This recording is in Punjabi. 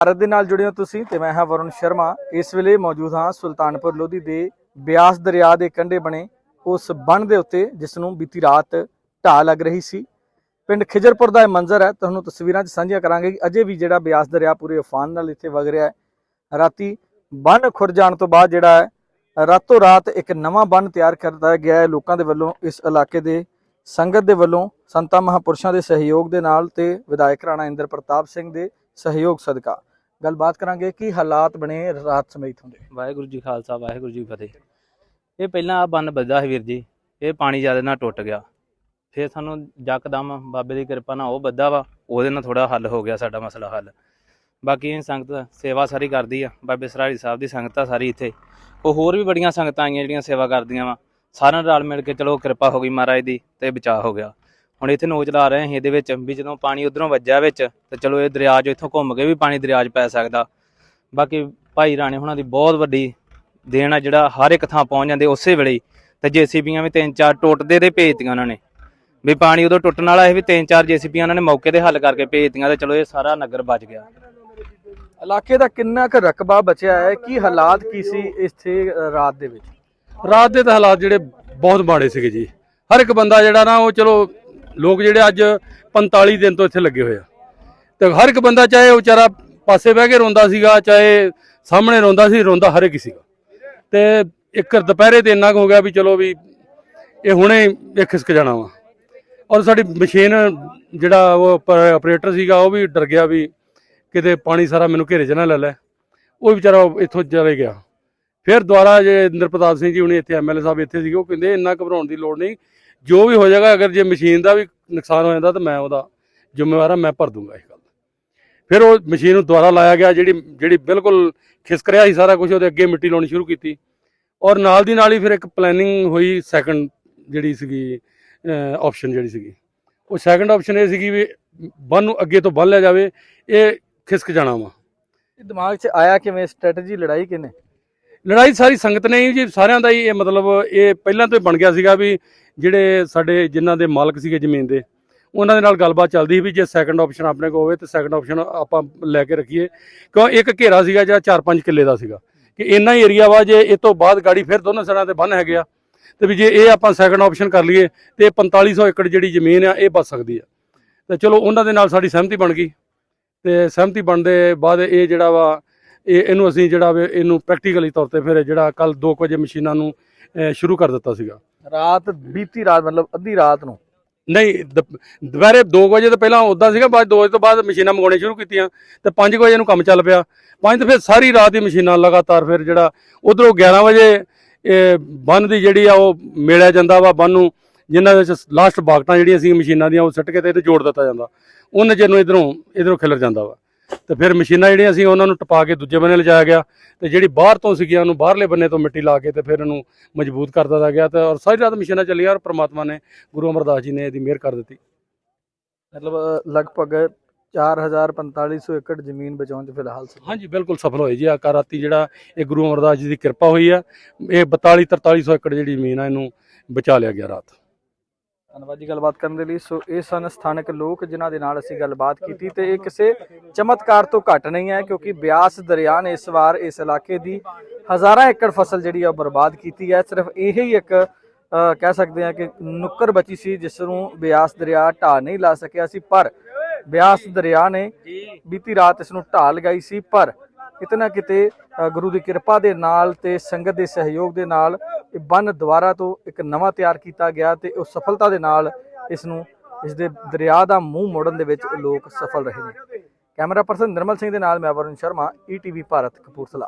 ਭਾਰਤ ਦੇ ਨਾਲ ਜੁੜੇ ਹੋ ਤੁਸੀਂ ਤੇ ਮੈਂ ਹਾਂ ਵਰੁਣ ਸ਼ਰਮਾ। ਇਸ ਵੇਲੇ ਮੌਜੂਦ ਹਾਂ ਸੁਲਤਾਨਪੁਰ ਲੋਧੀ ਦੇ ਬਿਆਸ ਦਰਿਆ ਦੇ ਕੰਢੇ ਬਣੇ ਉਸ ਬਣ ਦੇ ਉੱਤੇ ਜਿਸ ਨੂੰ ਬੀਤੀ ਰਾਤ ਢਾਹ ਲੱਗ ਰਹੀ ਸੀ। ਪਿੰਡ ਖਿਜਰਪੁਰ ਦਾ ਇਹ ਮੰਜ਼ਰ ਹੈ। ਤੁਹਾਨੂੰ ਤਸਵੀਰਾਂ 'ਚ ਸਾਂਝੀਆਂ ਕਰਾਂਗੇ ਕਿ ਅਜੇ ਵੀ ਜਿਹੜਾ ਬਿਆਸ ਦਰਿਆ ਪੂਰੇ ਉਫਾਨ ਨਾਲ ਇੱਥੇ ਵਗ ਰਿਹਾ ਹੈ। ਰਾਤੀ ਬਣ ਖੁਰ ਜਾਣ ਤੋਂ ਬਾਅਦ ਜਿਹੜਾ ਹੈ, ਰਾਤੋਂ ਰਾਤ ਇੱਕ ਨਵਾਂ ਬਣ ਤਿਆਰ ਕਰਦਾ ਗਿਆ ਹੈ ਲੋਕਾਂ ਦੇ ਵੱਲੋਂ ਇਸ ਇਲਾਕੇ ਦੇ ਸੰਗਤ ਦੇ ਵੱਲੋਂ। ਸੰਤਾਂ ਮਹਾਪੁਰਸ਼ਾਂ ਦੇ ਸਹਿਯੋਗ ਦੇ ਨਾਲ ਤੇ ਵਿਧਾਇਕ ਰਾਣਾ ਇੰਦਰ ਪ੍ਰਤਾਪ ਸਿੰਘ ਦੇ ਸਹਿਯੋਗ ਸਦਕਾ। ਗੱਲਬਾਤ ਕਰਾਂਗੇ ਕੀ ਹਾਲਾਤ ਬਣੇ ਰਾਤ ਸਮੇਂ ਸਮੇਤ ਦੇ। ਵਾਹਿਗੁਰੂ ਜੀ ਖਾਲਸਾ, ਵਾਹਿਗੁਰੂ ਜੀ ਫਤਿਹ। ਇਹ ਪਹਿਲਾਂ ਆ ਬੰਨ ਵੱਜਦਾ ਸੀ ਵੀਰ ਜੀ, ਇਹ ਪਾਣੀ ਜ਼ਿਆਦਾ ਨਾਲ ਟੁੱਟ ਗਿਆ। ਫਿਰ ਸਾਨੂੰ ਜੱਕਦਮ ਬਾਬੇ ਦੀ ਕਿਰਪਾ ਨਾਲ ਉਹ ਵੱਧਾ ਵਾ, ਉਹਦੇ ਨਾਲ ਥੋੜਾ ਹੱਲ ਹੋ ਗਿਆ ਸਾਡਾ ਮਸਲਾ ਹੱਲ। ਬਾਕੀ ਇਹ ਸੰਗਤ ਸੇਵਾ ਸਾਰੀ ਕਰਦੀ ਆ, ਬਾਬੇ ਸਰਾੜੀ ਸਾਹਿਬ ਦੀ ਸੰਗਤ ਆ ਸਾਰੀ ਇੱਥੇ। ਉਹ ਹੋਰ ਵੀ ਬੜੀਆਂ ਸੰਗਤਾਂ ਆਈਆਂ ਜਿਹੜੀਆਂ ਸੇਵਾ ਕਰਦੀਆਂ ਵਾ। ਸਾਰਿਆਂ ਨਾਲ ਰਲ ਮਿਲ ਕੇ ਚਲੋ ਕਿਰਪਾ ਹੋ ਗਈ ਮਹਾਰਾਜ ਦੀ ਤੇ ਬਚਾਅ ਹੋ ਗਿਆ। ਹੁਣ ਇੱਥੇ ਨੋਚ ਲਾ ਰਹੇ ਹਾਂ ਇਹਦੇ ਵਿੱਚ ਵੀ ਜਦੋਂ ਪਾਣੀ ਉਧਰੋਂ ਵੱਜਿਆ ਵਿੱਚ ਤੇ ਚਲੋ ਇਹ ਦਰਿਆ 'ਚੋਂ ਇੱਥੋਂ ਘੁੰਮ ਕੇ ਵੀ ਪਾਣੀ ਦਰਿਆ 'ਚ ਪੈ ਸਕਦਾ। ਬਾਕੀ ਭਾਈ ਰਾਣੇ ਹੁਣਾਂ ਦੀ ਬਹੁਤ ਵੱਡੀ ਦੇਣ ਆ ਜਿਹੜਾ ਹਰ ਇੱਕ ਥਾਂ ਪਹੁੰਚ ਜਾਂਦੇ ਉਸੇ ਵੇਲੇ ਤੇ ਜੀਸੀਬੀਆਂ ਵੀ ਤਿੰਨ ਚਾਰ ਟੁੱਟਦੇ ਤੇ ਭੇਜਤੀਆਂ ਉਹਨਾਂ ਨੇ। ਵੀ ਪਾਣੀ ਉਦੋਂ ਟੁੱਟਣ ਵਾਲਾ ਇਹ ਵੀ ਤਿੰਨ ਚਾਰ ਜੀਸੀਬੀਆਂ ਉਹਨਾਂ ਨੇ ਮੌਕੇ ਤੇ ਹੱਲ ਕਰਕੇ ਭੇਜਤੀਆਂ ਤੇ ਚਲੋ ਇਹ ਸਾਰਾ ਨਗਰ ਬਚ ਗਿਆ। ਇਲਾਕੇ ਦਾ ਕਿੰਨਾ ਕੁ ਰਕਬਾ ਬਚਿਆ ਹੈ? ਕੀ ਹਾਲਾਤ ਕੀ ਸੀ ਇੱਥੇ ਰਾਤ ਦੇ ਵਿੱਚ? ਰਾਤ ਦੇ ਤਾਂ ਹਾਲਾਤ ਜਿਹੜੇ ਬਹੁਤ ਮਾੜੇ ਸੀਗੇ ਜੀ। ਹਰ ਇੱਕ ਬੰਦਾ ਜਿਹੜਾ ਨਾ ਉਹ ਚਲੋ ਲੋਕ ਜਿਹੜੇ ਅੱਜ 45 ਦਿਨ ਤੋਂ ਇੱਥੇ ਲੱਗੇ ਹੋਏ ਆ। ਤੇ ਹਰ ਇੱਕ ਬੰਦਾ ਚਾਹੇ ਉਹ ਵਿਚਾਰਾ ਪਾਸੇ ਬਹਿ ਕੇ ਰੋਂਦਾ ਸੀਗਾ, ਚਾਹੇ ਸਾਹਮਣੇ ਰੋਂਦਾ ਸੀ, ਰੋਂਦਾ ਹਰ ਇੱਕ ਸੀਗਾ। ਤੇ ਇੱਕ ਦੁਪਹਿਰੇ ਤੇ ਇੰਨਾ ਕੁ ਹੋ ਗਿਆ ਵੀ ਚਲੋ ਵੀ ਇਹ ਹੁਣੇ ਇਹ ਖਿਸਕ ਜਾਣਾ ਵਾ। ਔਰ ਸਾਡੀ ਮਸ਼ੀਨ ਜਿਹੜਾ ਉਹ ਆਪਰੇਟਰ ਸੀਗਾ, ਉਹ ਵੀ ਡਰ ਗਿਆ ਵੀ ਕਿਤੇ ਪਾਣੀ ਸਾਰਾ ਮੈਨੂੰ ਘੇਰੇ 'ਚ ਨਾ ਲੈ ਲੈ। ਉਹ ਵਿਚਾਰਾ ਇੱਥੋਂ ਚਲੇ ਗਿਆ। ਫਿਰ ਦੁਬਾਰਾ ਜੇ ਇੰਦਰ ਪ੍ਰਤਾਪ ਸਿੰਘ ਜੀ ਹੁਣੇ ਇੱਥੇ ਐਮਐਲਏ ਸਾਹਿਬ ਇੱਥੇ ਸੀਗੇ, ਉਹ ਕਹਿੰਦੇ ਇੰਨਾ ਘਬਰਾਉਣ ਦੀ ਲੋੜ ਨਹੀਂ। ਜੋ ਵੀ ਹੋ ਜਾਏਗਾ, ਅਗਰ ਜੇ ਮਸ਼ੀਨ ਦਾ ਵੀ ਨੁਕਸਾਨ ਹੋ ਜਾਂਦਾ ਤਾਂ ਮੈਂ ਉਹਦਾ ਜ਼ਿੰਮੇਵਾਰ ਹਾਂ ਮੈਂ ਭਰ ਦੂੰਗਾ ਇਸ ਗੱਲ। ਫਿਰ ਉਹ ਮਸ਼ੀਨ ਨੂੰ ਦੁਬਾਰਾ ਲਾਇਆ ਗਿਆ, ਜਿਹੜੀ ਜਿਹੜੀ ਬਿਲਕੁਲ ਖਿਸਕ ਰਿਹਾ ਸੀ ਸਾਰਾ ਕੁਝ ਉਹਦੇ ਅੱਗੇ ਮਿੱਟੀ ਲਾਉਣੀ ਸ਼ੁਰੂ ਕੀਤੀ। ਔਰ ਨਾਲ ਦੀ ਨਾਲ ਹੀ ਫਿਰ ਇੱਕ ਪਲੈਨਿੰਗ ਹੋਈ ਸੈਕੰਡ ਜਿਹੜੀ ਸੀਗੀ ਆਪਸ਼ਨ ਜਿਹੜੀ ਸੀਗੀ। ਉਹ ਸੈਕੰਡ ਆਪਸ਼ਨ ਇਹ ਸੀਗੀ ਵੀ ਬੰਨ ਨੂੰ ਅੱਗੇ ਤੋਂ ਬੰਨ ਲਿਆ ਜਾਵੇ, ਇਹ ਖਿਸਕ ਜਾਣਾ ਵਾ। ਇਹ ਦਿਮਾਗ 'ਚ ਆਇਆ ਕਿਵੇਂ? ਸਟ੍ਰੈਟਜੀ ਲੜਾਈ ਕਿਨੇ ਲੜਾਈ ਸਾਰੀ ਸੰਗਤ ਨੇ ਹੀ ਜੀ, ਸਾਰਿਆਂ ਦਾ ਹੀ ਇਹ ਮਤਲਬ ਇਹ ਪਹਿਲਾਂ ਤੋਂ ਹੀ ਬਣ ਗਿਆ ਸੀਗਾ ਵੀ ਜਿਹੜੇ ਸਾਡੇ ਜਿਨ੍ਹਾਂ ਦੇ ਮਾਲਕ ਸੀਗੇ ਜ਼ਮੀਨ ਦੇ, ਉਹਨਾਂ ਦੇ ਨਾਲ ਗੱਲਬਾਤ ਚੱਲਦੀ ਸੀ ਵੀ ਜੇ ਸੈਕੰਡ ਆਪਸ਼ਨ ਆਪਣੇ ਕੋਲ ਹੋਵੇ ਤੇ ਸੈਕੰਡ ਆਪਸ਼ਨ ਆਪਾਂ ਲੈ ਕੇ ਰੱਖੀਏ। ਕਿਉਂ ਇੱਕ ਘੇਰਾ ਸੀਗਾ ਜਿਹੜਾ 4-5 ਕਿੱਲੇ ਦਾ ਸੀਗਾ ਕਿ ਇੰਨਾ ਹੀ ਏਰੀਆ ਵਾ, ਜੇ ਇਹ ਤੋਂ ਬਾਅਦ ਗਾੜੀ ਫਿਰ ਦੋਨਾਂ ਸਿਰਾਂ ਤੇ ਬੰਨ ਹੈਗੇ ਆ, ਤੇ ਵੀ ਜੇ ਇਹ ਆਪਾਂ ਸੈਕੰਡ ਆਪਸ਼ਨ ਕਰ ਲਈਏ ਤੇ 4500 ਏਕੜ ਜਿਹੜੀ ਜ਼ਮੀਨ ਆ, ਇਹ ਬਚ ਸਕਦੀ ਆ। ਤੇ ਚਲੋ ਉਹਨਾਂ ਦੇ ਨਾਲ ਸਾਡੀ ਸਹਿਮਤੀ ਬਣ ਗਈ ਤੇ ਸਹਿਮਤੀ ਬਣਦੇ ਬਾਅਦ ਇਹ ਜਿਹੜਾ ਵਾ ਇਹ ਇਹਨੂੰ ਅਸੀਂ ਜਿਹੜਾ ਵੇ ਇਹਨੂੰ ਪ੍ਰੈਕਟੀਕਲੀ ਤੌਰ ਤੇ ਫਿਰ ਜਿਹੜਾ ਕੱਲ 2 ਵਜੇ ਮਸ਼ੀਨਾਂ ਨੂੰ ਸ਼ੁਰੂ ਕਰ ਦਿੱਤਾ ਸੀਗਾ। ਰਾਤ ਬੀਤੀ ਰਾਤ ਮਤਲਬ ਅੱਧੀ ਰਾਤ ਨੂੰ? ਨਹੀਂ ਦੁਪ- ਦੁਪਹਿਰੇ 2 ਵਜੇ ਤੋਂ ਪਹਿਲਾਂ ਉਦਾਂ ਸੀਗਾ ਬਾਅਦ 2 ਵਜੇ ਤੋਂ ਬਾਅਦ ਮਸ਼ੀਨਾਂ ਮੰਗਾਉਣੀਆਂ ਸ਼ੁਰੂ ਕੀਤੀਆਂ ਤੇ 5 ਵਜੇ ਨੂੰ ਕੰਮ ਚੱਲ ਪਿਆ। 5 ਤੋਂ ਫਿਰ ਸਾਰੀ ਰਾਤ ਹੀ ਮਸ਼ੀਨਾਂ ਲਗਾਤਾਰ ਫਿਰ ਜਿਹੜਾ ਉਧਰੋਂ 11 ਵਜੇ ਇਹ ਬੰਨ ਦੀ ਜਿਹੜੀ ਆ ਉਹ ਮੇੜਿਆ ਜਾਂਦਾ ਵਾ ਬੰਨ ਨੂੰ ਜਿਨ੍ਹਾਂ ਵਿੱਚ ਲਾਸਟ ਬਾਗਟਾਂ ਜਿਹੜੀਆਂ ਸੀ ਮਸ਼ੀਨਾਂ ਦੀਆਂ ਉਹ ਸਿੱਟ ਕੇ ਤੇ ਇਹਦੇ ਜੋੜ ਦਿੱਤਾ ਜਾਂਦਾ। ਉਹਨਾਂ ਚਿਰ ਨੂੰ ਇਧਰੋਂ ਇਧਰੋਂ ਖਿਲਰ ਜਾਂਦਾ ਵਾ। ਤੇ ਫਿਰ ਮਸ਼ੀਨਾਂ ਜਿਹੜੀਆਂ ਸੀ ਉਹਨਾਂ ਨੂੰ ਟਪਾ ਕੇ ਦੂਜੇ ਬੰਨੇ ਲਿਜਾਇਆ ਗਿਆ ਤੇ ਜਿਹੜੀ ਬਾਹਰ ਤੋਂ ਸੀਗੀਆਂ ਉਹਨੂੰ ਬਾਹਰਲੇ ਬੰਨੇ ਤੋਂ ਮਿੱਟੀ ਲਾ ਕੇ ਤੇ ਫਿਰ ਇਹਨੂੰ ਮਜ਼ਬੂਤ ਕਰ ਦਿੱਤਾ ਗਿਆ ਤੇ ਔਰ ਸਾਰੀ ਰਾਤ ਮਸ਼ੀਨਾਂ ਚੱਲੀਆਂ ਔਰ ਪ੍ਰਮਾਤਮਾ ਨੇ ਗੁਰੂ ਅਮਰਦਾਸ ਜੀ ਨੇ ਇਹਦੀ ਮਿਹਰ ਕਰ ਦਿੱਤੀ। ਮਤਲਬ ਲਗਭਗ 4500 ਏਕੜ ਜ਼ਮੀਨ ਬਚਾਉਣ 'ਚ ਫਿਲਹਾਲ ਹਾਂਜੀ ਬਿਲਕੁਲ ਸਫਲ ਹੋਏ ਜੀ। ਆ ਕਾ ਰਾਤੀ ਜਿਹੜਾ ਇਹ ਗੁਰੂ ਅਮਰਦਾਸ ਜੀ ਦੀ ਕਿਰਪਾ ਹੋਈ ਆ ਇਹ 42 4300 ਏਕੜ ਜਿਹੜੀ ਜ਼ਮੀਨ ਆ ਇਹਨੂੰ ਬਚਾ ਲਿਆ ਗਿਆ ਰਾਤ। ਧੰਨਵਾਦ ਜੀ ਗੱਲਬਾਤ ਕਰਨ ਦੇ ਲਈ। ਸੋ ਇਹ ਸਨ ਸਥਾਨਕ ਲੋਕ ਜਿਨ੍ਹਾਂ ਦੇ ਨਾਲ ਅਸੀਂ ਗੱਲਬਾਤ ਕੀਤੀ ਤੇ ਇਹ ਕਿਸੇ ਚਮਤਕਾਰ ਤੋਂ ਘੱਟ ਨਹੀਂ ਹੈ ਕਿਉਂਕਿ ਬਿਆਸ ਦਰਿਆ ਨੇ ਇਸ ਵਾਰ ਇਸ ਇਲਾਕੇ ਦੀ ਹਜ਼ਾਰਾਂ ਏਕੜ ਫਸਲ ਜਿਹੜੀ ਆ ਬਰਬਾਦ ਕੀਤੀ ਹੈ। ਸਿਰਫ ਇਹ ਹੀ ਇੱਕ ਕਹਿ ਸਕਦੇ ਹਾਂ ਕਿ ਨੁੱਕਰ ਬਚੀ ਸੀ ਜਿਸ ਨੂੰ ਬਿਆਸ ਦਰਿਆ ਢਾਹ ਨਹੀਂ ਲਾ ਸਕਿਆ ਸੀ ਪਰ ਬਿਆਸ ਦਰਿਆ ਨੇ ਬੀਤੀ ਰਾਤ ਇਸ ਨੂੰ ਢਾਹ ਲਗਾਈ ਸੀ ਪਰ ਕਿਤੇ ਨਾ ਕਿਤੇ ਗੁਰੂ ਦੀ ਕਿਰਪਾ ਦੇ ਨਾਲ ਤੇ ਸੰਗਤ ਦੇ ਸਹਿਯੋਗ ਦੇ ਨਾਲ ਇਹ ਬੰਨ ਦੁਬਾਰਾ ਤੋਂ ਇੱਕ ਨਵਾਂ ਤਿਆਰ ਕੀਤਾ ਗਿਆ ਤੇ ਉਹ ਸਫਲਤਾ ਦੇ ਨਾਲ ਇਸ ਨੂੰ, ਇਸ ਦੇ ਦਰਿਆ ਦਾ ਮੂੰਹ ਮੋੜਨ ਦੇ ਵਿੱਚ ਲੋਕ ਸਫਲ ਰਹੇ ਨੇ। ਕੈਮਰਾ ਪਰਸਨ ਨਿਰਮਲ ਸਿੰਘ ਦੇ ਨਾਲ ਮੈਂ ਵਰੁਣ ਸ਼ਰਮਾ ਈਟੀਵੀ ਭਾਰਤ ਕਪੂਰਥਲਾ।